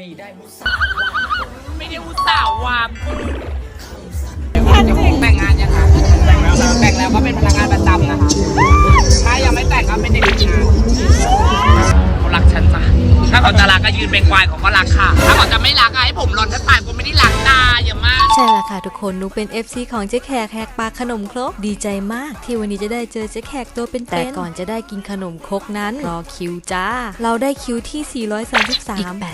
มีได้มุสาวไม่ได้อุตส่าห์วามแต่งงานยังคะแต่งแล้วแต่งแล้วก็เป็นพนักงานประจำนะคะ ถ้ายังไม่แต่งก็เป็นเด็กฝึกงานเขารักฉันจ้ะถ้าเขาจะรักก็ยืนเป็นควายเขาก็รักค่ะ ถ้าเขาจะไม่รักก็ให้ผมรอนถ้าตายกูไม่ได้ ช่ละค่ะทุกคนนุกเป็น FC ของเจ๊แขกแหกปากขนมครกดีใจมากที่วันนี้จะได้เจอเจ๊แขกตัวเป็นๆแต่ก่อนจะได้กินขนมครกนั้นรอคิวจ้า เราได้คิวที่ 433อีก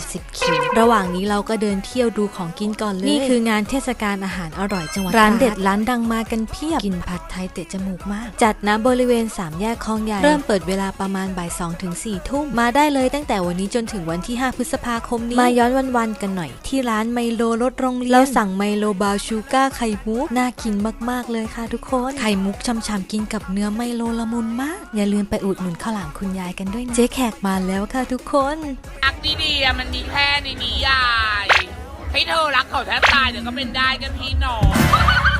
80 คิว ระหว่างนี้เราก็เดินเที่ยวดูของกินก่อนเลย นี่คืองานเทศกาลอาหารอร่อยจังหวัดร้านเด็ดร้านดังมากันเพียบกินผัดไทยเตะจมูกมาก จัดนะบริเวณ 3 แยกคลองใหญ่เริ่มเปิดเวลาประมาณบ่าย2ถึง4ทุ่มมาได้เลยตั้งแต่วันนี้จนถึงวันที่ 5 พฤษภาคมนี้มาย้อนวันๆกันหน่อย ที่ร้านไมโลรถโรงเรียนเราสั่งไมโลบาชูก้าไข่มุก น่ากินมากๆเลยค่ะทุกคน ไข่มุกช่ำๆกินกับเนื้อไมโลละมุนมาก อย่าลืมไปอุดหนุนข้าวหลามคุณยายกันด้วยนะเจ๊แขกมาแล้วค่ะทุกคนรักดีๆอะมันมีแค่ในนี้ยายให้เธอรักเขาแทบตายเดี๋ยวก็เป็นได้กันพี่น้อง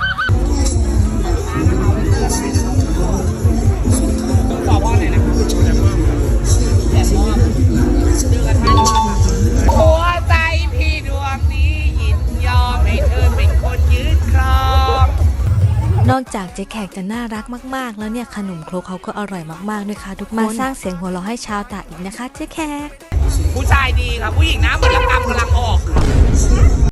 นอกจากเจ๊แขกจะน่ารักมาก ๆ แล้วเนี่ยขนมครกเขาก็อร่อยมากๆด้วยค่ะ ทุกคนมาสร้างเสียงหัวเราะให้ชาวตาอีกนะคะเจ๊แขก ผู้ชายดีค่ะผู้หญิงหน้าเหมือนละกรรมกำลังออกค่ะ